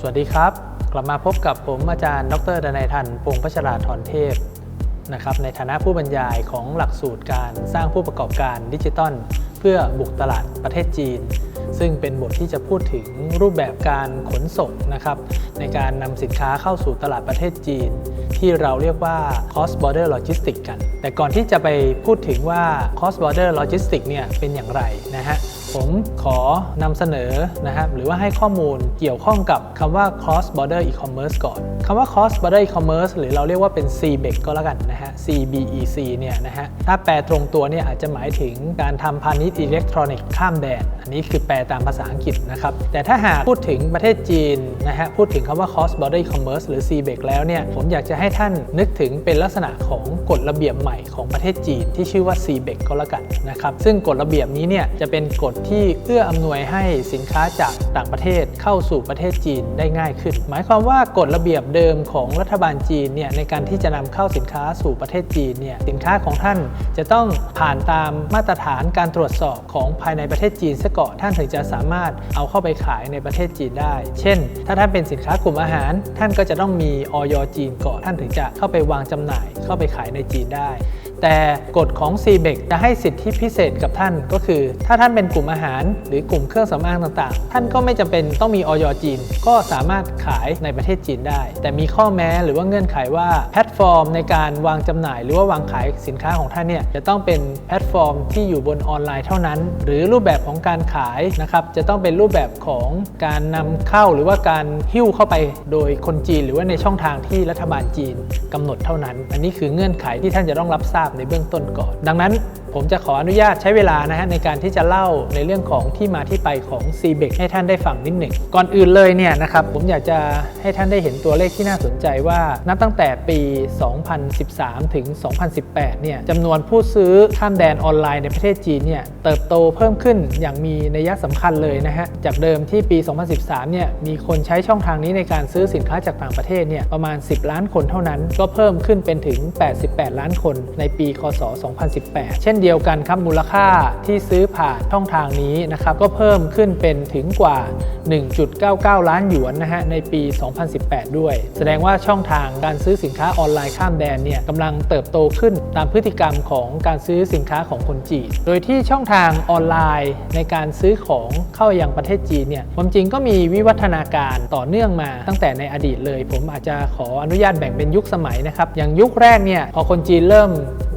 สวัสดีครับ กลับมาพบกับผมอาจารย์ ดรดนัยทันพงศ์พัชราธรเทพนะครับในฐานะผู้บรรยายของหลักสูตรการสร้างผู้ประกอบการดิจิตอลเพื่อบุกตลาดประเทศจีน ซึ่งเป็นบทที่จะพูดถึงรูปแบบการขนส่งนะครับในการนำสินค้าเข้าสู่ตลาดประเทศจีน ที่เราเรียกว่า cross border logistics กัน แต่ก่อนที่จะไปพูดถึงว่า cross border logistics เนี่ยเป็นอย่างไรนะฮะ ผมขอนำเสนอนะครับหรือว่าให้ข้อมูลเกี่ยวข้องกับคำว่า cross border e-commerce ก่อนคำว่า cross border e-commerce หรือเราเรียกว่าเป็น CBEC ก็แล้วกันนะฮะ CBEC เนี่ยนะฮะถ้าแปลตรงตัวเนี่ยอาจจะหมายถึงการทำพาณิชย์อิเล็กทรอนิกส์ข้ามแดน อันนี้คือแปลตามภาษาอังกฤษนะครับ แต่ถ้าหากพูดถึงประเทศจีนนะฮะพูดถึงคำว่า cross border e-commerce หรือ CBEC แล้วเนี่ยผมอยากจะให้ท่านนึกถึงเป็นลักษณะของกฎระเบียบใหม่ของประเทศจีน ที่ชื่อว่า CBEC ก็แล้วกันนะครับซึ่งกฎระเบียบนี้เนี่ยจะเป็นกฎที่เอื้ออำนวยให้สินค้าจากต่างประเทศเข้าสู่ประเทศจีนได้ง่ายขึ้น หมายความว่ากฎระเบียบเดิมของรัฐบาลจีนเนี่ยในการที่จะนำเข้าสินค้าสู่ประเทศจีนเนี่ยสินค้าของท่านจะต้องผ่านตามมาตรฐานการตรวจสอบของภายในประเทศจีนซะก่อนท่านถึงจะสามารถเอาเข้าไปขายในประเทศจีนได้ เช่น ถ้าท่านเป็นสินค้ากลุ่มอาหาร ท่านก็จะต้องมีออยจีนก่อนท่านถึงจะเข้าไปวางจำหน่าย เข้าไปขายในจีนได้ แต่กฎของ c b e c จะให้สิทธิพิเศษกับท่านก็คือ ถ้าท่านเป็นกลุ่มอาหาร หรือกลุ่มเครื่องสำอางต่างๆ ท่านก็ไม่จำเป็นต้องมีออยจีน ก็สามารถขายในประเทศจีนได้ แต่มีข้อแม้หรือว่าเงื่อนไขว่าแพลตฟอร์ม ในการวางจำหน่าย หรือว่าวางขายสินค้าของท่านเนี่ยจะต้องเป็นแพลตฟอร์ม ที่อยู่บนออนไลน์เท่านั้น หรือรูปแบบของการขายนะครับจะต้องเป็นรูปแบบของการนำเข้าหรือว่าการหิ้วเข้าไปโดยคนจีน หรือว่าในช่องทางที่รัฐบาลจีนกำหนดเท่านั้น อันนี้คือเงื่อนไขที่ท่านจะต้องรับทราบในเบื้องต้นก่อน ดังนั้นผมจะขออนุญาตใช้เวลานะฮะในการที่จะเล่าในเรื่องของที่มาที่ไปของ c b e c ให้ท่านได้ฟังนิดหนึ่ง ก่อนอื่นเลยเนี่ยนะครับผมอยากจะให้ท่านได้เห็นตัวเลขที่น่าสนใจว่านับตั้งแต่ปี 2013 ถึง 2018 เนี่ยจำนวนผู้ซื้อข้ามแดนออนไลน์ในประเทศจีนเนี่ยเติบโตเพิ่มขึ้นอย่างมีนัยสำคัญเลยนะฮะจากเดิมที่ปี 2013 เนี่ยมีคนใช้ช่องทางนี้ในการซื้อสินค้าจากต่างประเทศเนี่ยประมาณ 10 ล้านคนเท่านั้น ก็เพิ่มขึ้นเป็นถึง 88 ล้านคนในปี คศ 2018 เช่นเดียวกันครับมูลค่าที่ซื้อผ่านช่องทางนี้นะครับก็เพิ่มขึ้นเป็นถึงกว่า 1.99 ล้านหยวนนะฮะในปี 2018 ด้วย แสดงว่าช่องทางการซื้อสินค้าออนไลน์ข้ามแดนเนี่ยกำลังเติบโตขึ้นตามพฤติกรรมของการซื้อสินค้าของคนจีน โดยที่ช่องทางออนไลน์ในการซื้อของเข้ายังประเทศจีนเนี่ยความจริงก็มีวิวัฒนาการต่อเนื่องมาตั้งแต่ในอดีตเลย ผมอาจจะขออนุญาตแบ่งเป็นยุคสมัยนะครับอย่างยุคแรกเนี่ยพอคนจีนเริ่ม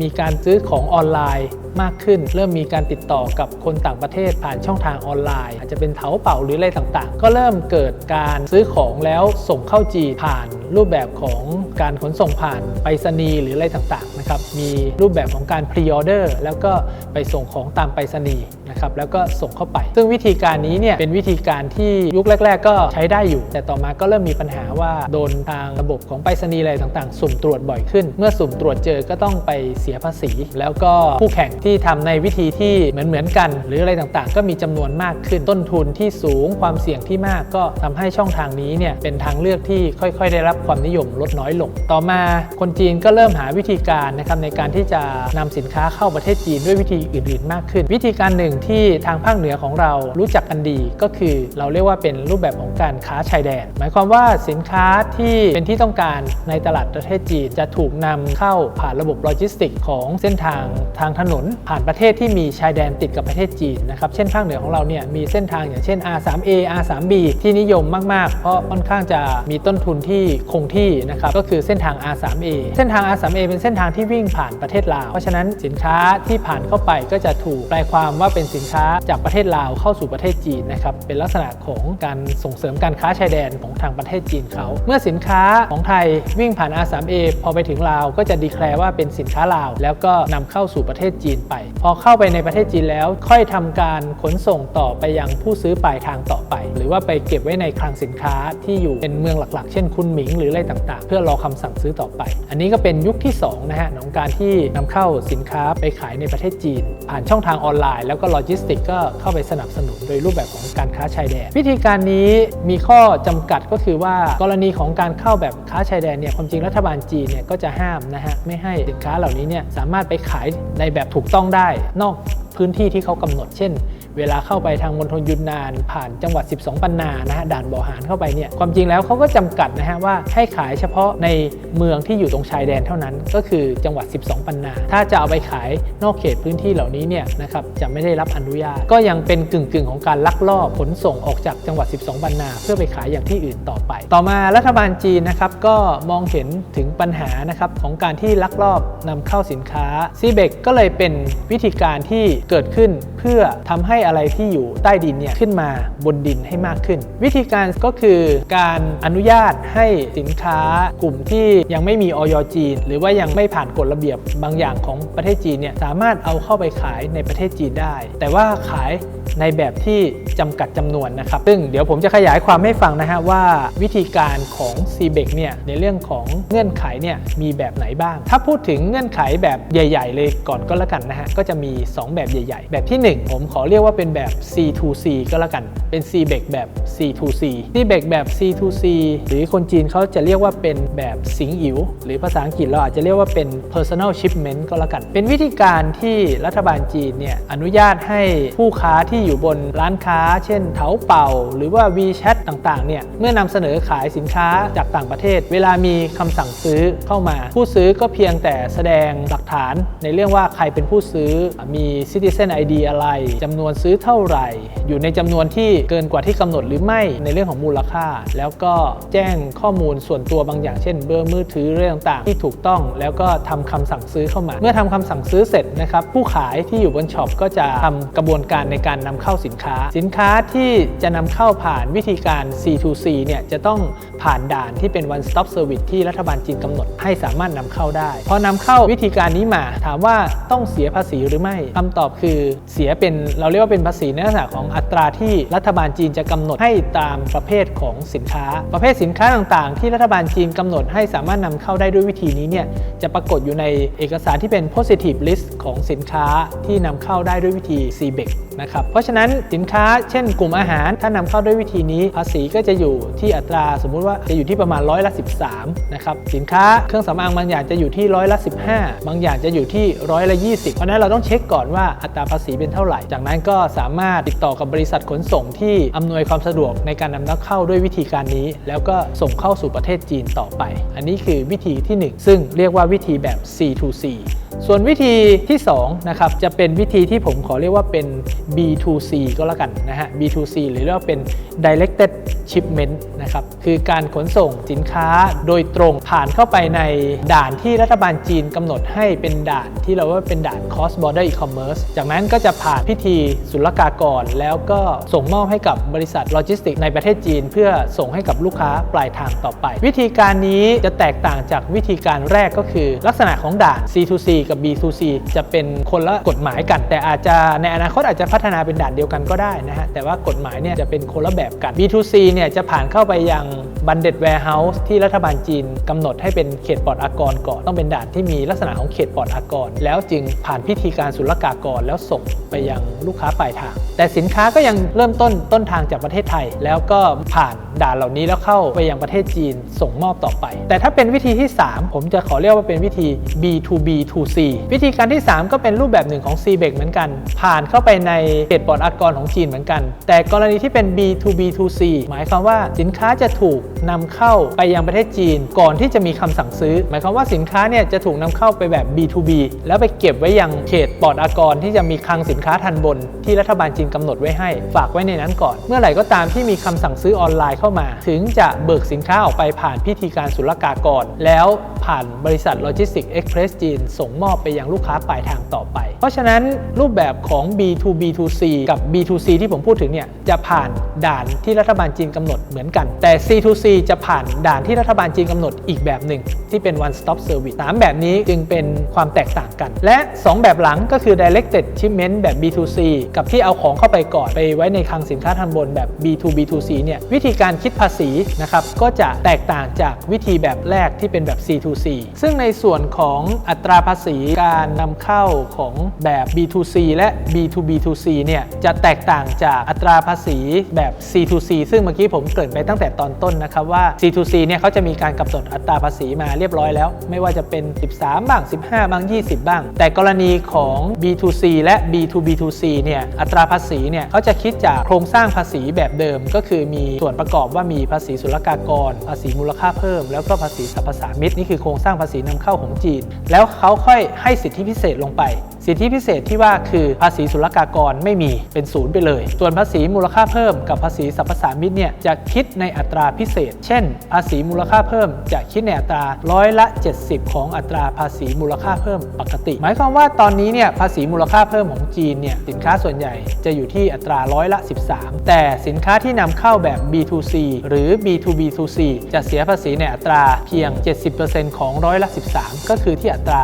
มีการซื้อของออนไลน์มากขึ้น เริ่มมีการติดต่อกับคนต่างประเทศผ่านช่องทางออนไลน์ อาจจะเป็นเถาเป่าหรืออะไรต่างๆ ก็เริ่มเกิดการซื้อของแล้วส่งเข้าจีนผ่านรูปแบบของการขนส่งผ่านไปรษณีย์หรืออะไรต่างๆนะครับมีรูปแบบของการพรีออเดอร์แล้วก็ไปส่งของตามไปรษณีย์ นะครับแล้วก็ส่งเข้าไป ซึ่งวิธีการนี้เนี่ยเป็นวิธีการที่ยุคแรก ๆ ก็ใช้ได้อยู่ แต่ต่อมาก็เริ่มมีปัญหาว่าโดนทางระบบของไปรษณีย์อะไรต่างๆ สุ่มตรวจบ่อยขึ้น เมื่อสุ่มตรวจเจอก็ต้องไปเสียภาษี แล้วก็คู่แข่งที่ทำในวิธีที่เหมือนๆกัน หรืออะไรต่างๆ ก็มีจำนวนมากขึ้นต้นทุนที่สูงความเสี่ยงที่มากก็ทำให้ช่องทางนี้เนี่ยเป็นทางเลือกที่ค่อย ๆ ได้รับความนิยมลดน้อยลง ต่อมาคนจีนก็เริ่มหาวิธีการนะครับในการที่จะนำสินค้าเข้าประเทศจีนด้วยวิธีอื่น ๆ มากขึ้น วิธีการหนึ่งที่ทางภาคเหนือของเรารู้จักกันดีก็คือเราเรียกว่าเป็นรูปแบบของการค้าชายแดน หมายความว่าสินค้าที่เป็นที่ต้องการในตลาดประเทศจีนจะถูกนำเข้าผ่านระบบโลจิสติกของเส้นทางทางถนน ผ่านประเทศที่มีชายแดนติดกับประเทศจีนนะครับเช่นภาคเหนือของเราเนี่ยมีเส้นทางอย่างเช่น R3A R3B ที่นิยมมาก ๆ เพราะค่อนข้างจะมีต้นทุนที่คงที่นะครับก็คือเส้นทาง R3A เส้นทาง R3A เป็นเส้นทางที่วิ่งผ่านประเทศลาวเพราะฉะนั้นสินค้าที่ผ่านเข้าไปก็จะถูกแปลความว่าเป็นสินค้าจากประเทศลาวเข้าสู่ประเทศจีนนะครับเป็นลักษณะของการส่งเสริมการค้าชายแดนของทางประเทศจีนเขา เมื่อสินค้าของไทยวิ่งผ่าน R3A พอไปถึงลาวก็จะดีแคลร์ว่าเป็นสินค้าลาว แล้วก็นำเข้าสู่ประเทศจีนไป พอเข้าไปในประเทศจีนแล้ว ค่อยทำการขนส่งต่อไปยังผู้ซื้อปลายทางต่อไป หรือว่าไปเก็บไว้ในคลังสินค้าที่อยู่เป็นเมืองหลักๆ เช่นคุณหมิงหรืออะไรต่างๆ เพื่อรอคำสั่งซื้อต่อไป อันนี้ก็เป็นยุคที่2นะฮะของการที่นำเข้าสินค้าไปขายในประเทศจีน ผ่านช่องทางออนไลน์แล้วก็โลจิสติกก็เข้าไปสนับสนุนโดยรูปแบบของการค้าชายแดน วิธีการนี้มีข้อจำกัดก็คือว่ากรณีของการเข้าแบบค้าชายแดนเนี่ยความจริงรัฐบาลจีนเนี่ยก็จะห้ามนะฮะไม่ให้สินค้าเหล่านี้เนี่ยสามารถไปขายในแบบถูกต้องได้นอก พื้นที่ที่เขากำหนด เช่น เวลาเข้าไปทางมณฑลยุนนาน ผ่านจังหวัด 12 ปันนานะฮะด่านบ่อหารเข้าไปเนี่ยความจริงแล้วเขาก็จำกัดนะฮะว่าให้ขายเฉพาะในเมืองที่อยู่ตรงชายแดนเท่านั้น ก็คือจังหวัด 12 ปันนา ถ้าจะเอาไปขายนอกเขตพื้นที่เหล่านี้เนี่ยนะครับจะไม่ได้รับอนุญาต ก็ยังเป็นกึ่งๆของการลักลอบขนส่งออกจากจังหวัด 12 ปันนา เพื่อไปขายอย่างที่อื่นต่อไป ต่อมารัฐบาลจีนนะครับก็มองเห็นถึงปัญหานะครับของการที่ลักลอบนำเข้าสินค้าซีเบกก็เลยเป็นวิธีการที่เกิดขึ้นเพื่อทำให้อะไรที่อยู่ใต้ดินเนี่ยขึ้นมาบนดินให้มากขึ้น วิธีการก็คือการอนุญาตให้สินค้ากลุ่มที่ยังไม่มีออยจีน หรือว่ายังไม่ผ่านกฎระเบียบบางอย่างของประเทศจีนเนี่ยสามารถเอาเข้าไปขายในประเทศจีนได้ แต่ว่าขายในแบบที่จำกัดจำนวนนะครับ ซึ่งเดี๋ยวผมจะขยายความให้ฟังนะฮะว่าวิธีการของ c b e c เนี่ยในเรื่องของเงื่อนไขเนี่ยมีแบบไหนบ้าง ถ้าพูดถึงเงื่อนไขแบบใหญ่ ๆ เลยก่อนก็แล้วกันนะฮะก็จะมี 2 แบบใหญ่ ๆ แบบที่ 1 ผมขอเรียกว่าเป็นแบบ C2C ก็แล้วกันเป็น c b e c แบบ C2C c b e c แบบ C2C หรือคนจีนเขาจะเรียกว่าเป็นแบบสิงอิ๋วหรือภาษาอังกฤษเราอาจจะเรียกว่าเป็น personal shipment ก็แล้วกัน เป็นวิธีการที่รัฐบาลจีนเนี่ยอนุญาตให้ผู้ค้าที่อยู่บนร้านค้า เช่นเถาเป่า หรือว่า WeChat ต่างๆเนี่ยเมื่อนำเสนอขายสินค้าจากต่างประเทศ เวลามีคำสั่งซื้อเข้ามา ผู้ซื้อก็เพียงแต่แสดงหลักฐาน ในเรื่องว่าใครเป็นผู้ซื้อมี Citizen ID อะไรจำนวนซื้อเท่าไหร่ อยู่ในจำนวนที่เกินกว่าที่กำหนดหรือไม่ในเรื่องของมูลค่า แล้วก็แจ้งข้อมูลส่วนตัวบางอย่างเช่น เบอร์มือถือเรื่องต่างๆ ที่ถูกต้อง แล้วก็ทำคำสั่งซื้อเข้ามา เมื่อทำคำสั่งซื้อเสร็จนะครับผู้ขายที่อยู่บนช็อปก็จะทำกระบวนการในการนำเข้าสินค้า สินค้าที่จะนำเข้าผ่านวิธีการ C2C เนี่ยจะต้องผ่านด่านที่เป็น one stop service ที่รัฐบาลจีนกำหนดให้สามารถนำเข้าได้ พอนำเข้าวิธีการนี้มา ถามว่าต้องเสียภาษีหรือไม่คำตอบคือเสียเป็นเราเรียกว่าเป็นภาษีในลักษณะของอัตราที่รัฐบาลจีนจะกำหนดให้ตามประเภทของสินค้า ประเภทสินค้าต่างๆ ที่รัฐบาลจีนกำหนดให้สามารถนำเข้าได้ด้วยวิธีนี้เนี่ยจะปรากฏอยู่ในเอกสารที่เป็น positive list ของสินค้าที่นำเข้าได้ด้วยวิธี CBEC นะครับเพราะฉะนั้นสินค้าเช่นกลุ่มอาหารถ้านำเข้าด้วยวิธีนี้ ภาษีก็จะอยู่ที่อัตราสมมุติว่าจะอยู่ที่ประมาณร้อยละ 13 นะครับ สินค้าเครื่องสำอางบางอย่างจะอยู่ที่ร้อยละ 15 บางอย่างจะอยู่ที่ร้อยละ 20 เพราะฉะนั้นเราต้องเช็คก่อนว่าอัตราภาษีเป็นเท่าไหร่ จากนั้นก็สามารถติดต่อกับบริษัทขนส่งที่อำนวยความสะดวกในการนำนักเข้าด้วยวิธีการนี้ แล้วก็ส่งเข้าสู่ประเทศจีนต่อไป อันนี้คือวิธีที่ 1 ซึ่งเรียกว่าวิธีแบบ C2C ส่วนวิธีที่2นะครับจะเป็นวิธีที่ผมขอเรียกว่าเป็น B2C ก็แล้วกันนะฮะ B2C หรือเรียกว่าเป็น Directed Shipment นะครับคือการขนส่งสินค้าโดยตรงผ่านเข้าไปในด่านที่รัฐบาลจีนกำหนดให้เป็นด่านที่เราว่าเป็นด่าน Cross Border E-commerce จากนั้นก็จะผ่านพิธีศุลกากร แล้วก็ส่งมอบให้กับบริษัทโลจิสติกในประเทศจีน เพื่อส่งให้กับลูกค้าปลายทางต่อไป วิธีการนี้จะแตกต่างจากวิธีการแรกก็คือ ลักษณะของด่าน C2C กับ B2C จะเป็นคนละกฎหมายกัน แต่อาจจะในอนาคตอาจจะพัฒนาเป็นด่านเดียวกันก็ได้นะฮะแต่ว่ากฎหมายเนี่ยจะเป็นคนละแบบกัน B2C เนี่ยจะผ่านเข้าไปยังบันเด็ดแวร์เฮาส์ที่รัฐบาลจีนกำหนดให้เป็นเขตปลอดอากรก่อนต้องเป็นด่านที่มีลักษณะของเขตปลอดอากร แล้วจึงผ่านพิธีการศุลกากรแล้วส่งไปยังลูกค้าปลายทาง แต่สินค้าก็ยังเริ่มต้นต้นทางจากประเทศไทย แล้วก็ผ่านด่านเหล่านี้แล้วเข้าไปยังประเทศจีนส่งมอบต่อไป แต่ถ้าเป็นวิธีที่ 3 ผมจะขอเรียกว่าเป็นวิธี B2B2C วิธีการที่ 3 ก็เป็นรูปแบบหนึ่งของ c b e c เหมือนกัน ผ่านเข้าไปในเขตปลอดอากรของจีนเหมือนกัน แต่กรณีที่เป็น B2B2C หมายความว่าสินค้าจะถูกนำเข้าไปยังประเทศจีน ก่อนที่จะมีคำสั่งซื้อ หมายความว่าสินค้าเนี่ยจะถูกนำเข้าไปแบบ B2B แล้วไปเก็บไว้ยังเขตปลอดอากรที่จะมีคลังสินค้าทันบน ที่รัฐบาลจีนกำหนดไว้ให้ ฝากไว้ในนั้นก่อน เมื่อไหร่ก็ตามที่มีคำสั่งซื้อออนไลน์เข้ามา ถึงจะเบิกสินค้าออกไปผ่านพิธีการศุลกากร แล้วผ่านบริษัทโลจิสติกเอ็กเพรสจีนส่งมอบไปยังลูกค้าปลายทางต่อไป เพราะฉะนั้นรูปแบบของ B2B2C กับ B2C ที่ผมพูดถึงเนี่ยจะผ่านด่านที่รัฐบาลจีนกำหนดเหมือนกัน แต่ C2C จะผ่านด่านที่รัฐบาลจีนกำหนดอีกแบบหนึ่ง ที่เป็น one stop service สามแบบนี้จึงเป็นความแตกต่างกัน และ 2 แบบหลังก็คือ directed shipment แบบ B2C กับที่เอาของเข้าไปก่อนไปไว้ในคลังสินค้าทันบนแบบ B2B2C เนี่ยวิธีการคิดภาษีนะครับก็จะแตกต่างจากวิธีแบบแรกที่เป็นแบบ C2C ซึ่งในส่วนของอัตราภาษีษีการนำเข้าของแบบ B2C และ B2B2C เนี่ยจะแตกต่างจากอัตราภาษีแบบ C2C ซึ่งเมื่อกี้ผมเกริ่นไปตั้งแต่ตอนต้นนะครับว่า C2C เนี่ยเขาจะมีการกำหนดอัตราภาษีมาเรียบร้อยแล้ว ไม่ว่าจะเป็น 13 บ้าง 15 บ้าง 20 บ้าง แต่กรณีของ B2C และ B2B2C เนี่ยอัตราภาษีเนี่ยเขาจะคิดจากโครงสร้างภาษีแบบเดิม ก็คือมีส่วนประกอบว่ามีภาษีศุลกากร ภาษีมูลค่าเพิ่ม แล้วก็ภาษีสรรพสามิตนี่คือโครงสร้างภาษีนำเข้าของจีน แล้วเขาค่อยให้สิทธิพิเศษลงไป สิทธิพิเศษที่ว่าคือภาษีศุลกากรไม่มีเป็นศูนย์ไปเลย ส่วนภาษีมูลค่าเพิ่มกับภาษีสรรพสามิตเนี่ยจะคิดในอัตราพิเศษ เช่น ภาษีมูลค่าเพิ่มจะคิดในอัตราร้อยละ 70 ของอัตราภาษีมูลค่าเพิ่มปกติ หมายความว่าตอนนี้เนี่ยภาษีมูลค่าเพิ่มของจีนเนี่ยสินค้าส่วนใหญ่จะอยู่ที่อัตราร้อยละ 13 แต่สินค้าที่นำเข้าแบบ B2C หรือ B2B2C จะเสียภาษีในอัตราเพียง 70%ของร้อยละ 13 ก็คือที่อัตรา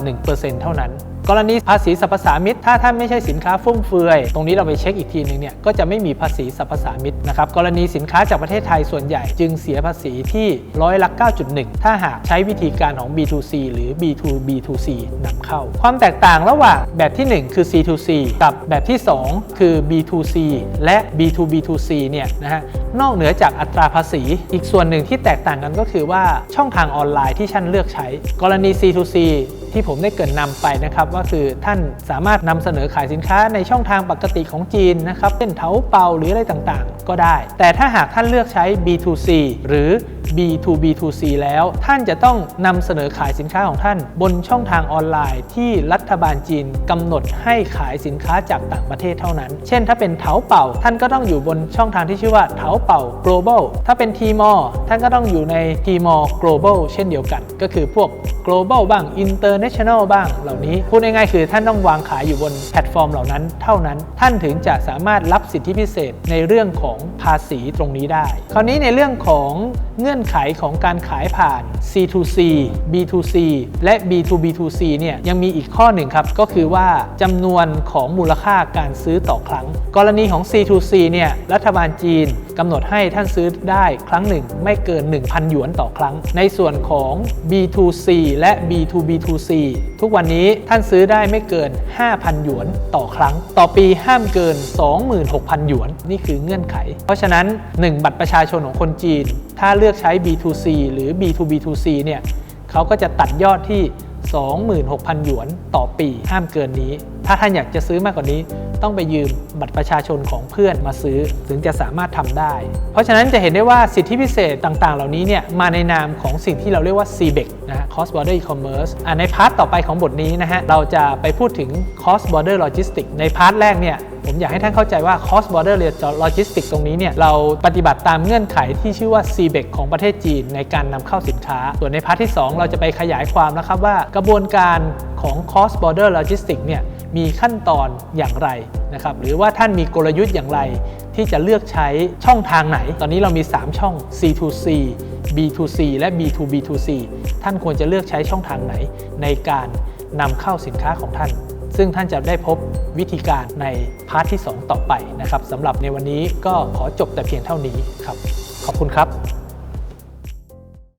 9.1%เท่านั้น กรณีภาษีสรรพสามิตถ้าท่านไม่ใช่สินค้าฟุ่มเฟือย ตรงนี้เราไปเช็คอีกทีหนึงเนี่ยก็จะไม่มีภาษีสรรพสามิตนะครับกรณีสินค้าจากประเทศไทยส่วนใหญ่ จึงเสียภาษีที่ร้อยละ 9.1 ถ้าหากใช้วิธีการของ B2C หรือ B2B2C นำเข้า ความแตกต่างระหว่างแบบที่ 1 คือ C2C กับแบบที่ 2 คือ B2C และ B2B2C เนี่ยนะฮะนอกเหนือจากอัตราภาษี อีกส่วนหนึ่งที่แตกต่างกันก็คือว่าช่องทางออนไลน์ที่ท่านเลือกใช้ กรณี C2C ที่ผมได้เกินนำไปนะครับว่าคือท่านสามารถนำเสนอขายสินค้าในช่องทางปกติของจีนนะครับเป็นเถาเปาหรืออะไรต่างๆ ก็ได้ แต่ถ้าหากท่านเลือกใช้ B2C หรือ B2B2C แล้ว ท่านจะต้องนำเสนอขายสินค้าของท่าน บนช่องทางออนไลน์ ที่รัฐบาลจีนกำหนดให้ขายสินค้าจากต่างประเทศเท่านั้น เช่น ถ้าเป็นเถาเป่า ท่านก็ต้องอยู่บนช่องทางที่ชื่อว่าเถาเป่า global ถ้าเป็น Tmall ท่านก็ต้องอยู่ใน Tmall global เช่นเดียวกัน ก็คือพวก global บ้าง international บ้างเหล่านี้ พูดง่ายๆคือท่านต้องวางขายอยู่บนแพลตฟอร์มเหล่านั้นเท่านั้น ท่านถึงจะสามารถรับสิทธิพิเศษในเรื่องของภาษีตรงนี้ได้ คราวนี้ในเรื่องของเงื่อนไขของการขายผ่าน C2C B2C และ B2B2C เนี่ยยังมีอีกข้อหนึ่งครับ ก็คือว่าจำนวนของมูลค่าการซื้อต่อครั้ง กรณีของ C2C เนี่ยรัฐบาลจีนกำหนดให้ท่านซื้อได้ครั้งหนึ่งไม่เกิน 1,000 หยวนต่อครั้ง ในส่วนของ B2C และ B2B2C ทุกวันนี้ท่านซื้อได้ไม่เกิน 5,000 หยวนต่อครั้ง ต่อปีห้ามเกิน 26,000 หยวน นี่คือเงื่อนไข เพราะฉะนั้น 1 บัตรประชาชนของคนจีน ถ้าเลือกใช้ B2C หรือ B2B2C เนี่ยเขาก็จะตัดยอดที่ 26,000 หยวนต่อปีห้ามเกินนี้ ถ้าท่านอยากจะซื้อมากกว่านี้ ต้องไปยืมบัตรประชาชนของเพื่อนมาซื้อถึงจะสามารถทำได้ เพราะฉะนั้นจะเห็นได้ว่าสิทธิพิเศษต่างๆ เหล่านี้เนี่ยมาในนามของสิ่งที่เราเรียกว่า CBEC นะ Cross Border E-commerce อะในพาร์ทต่อไปของบทนี้นะฮะเราจะไปพูดถึง Cross Border Logistics ในพาร์ทแรกเนี่ยผมอยากให้ท่านเข้าใจว่า cross border logistics ตรงนี้เนี่ยเราปฏิบัติตามเงื่อนไขที่ชื่อว่า CBEC ของประเทศจีนในการนำเข้าสินค้า ส่วนในพาร์ทที่ 2 เราจะไปขยายความนะครับว่ากระบวนการของ cross border logistics เนี่ย มีขั้นตอนอย่างไรนะครับหรือว่าท่านมีกลยุทธ์อย่างไร ที่จะเลือกใช้ช่องทางไหน ตอนนี้เรามี 3 ช่อง C2C B2C และ B2B2C ท่านควรจะเลือกใช้ช่องทางไหน ในการนำเข้าสินค้าของท่าน ซึ่งท่านจะได้พบวิธีการในพาร์ทที่ 2 ต่อไปนะครับสำหรับในวันนี้ก็ขอจบแต่เพียงเท่านี้ครับ ขอบคุณครับ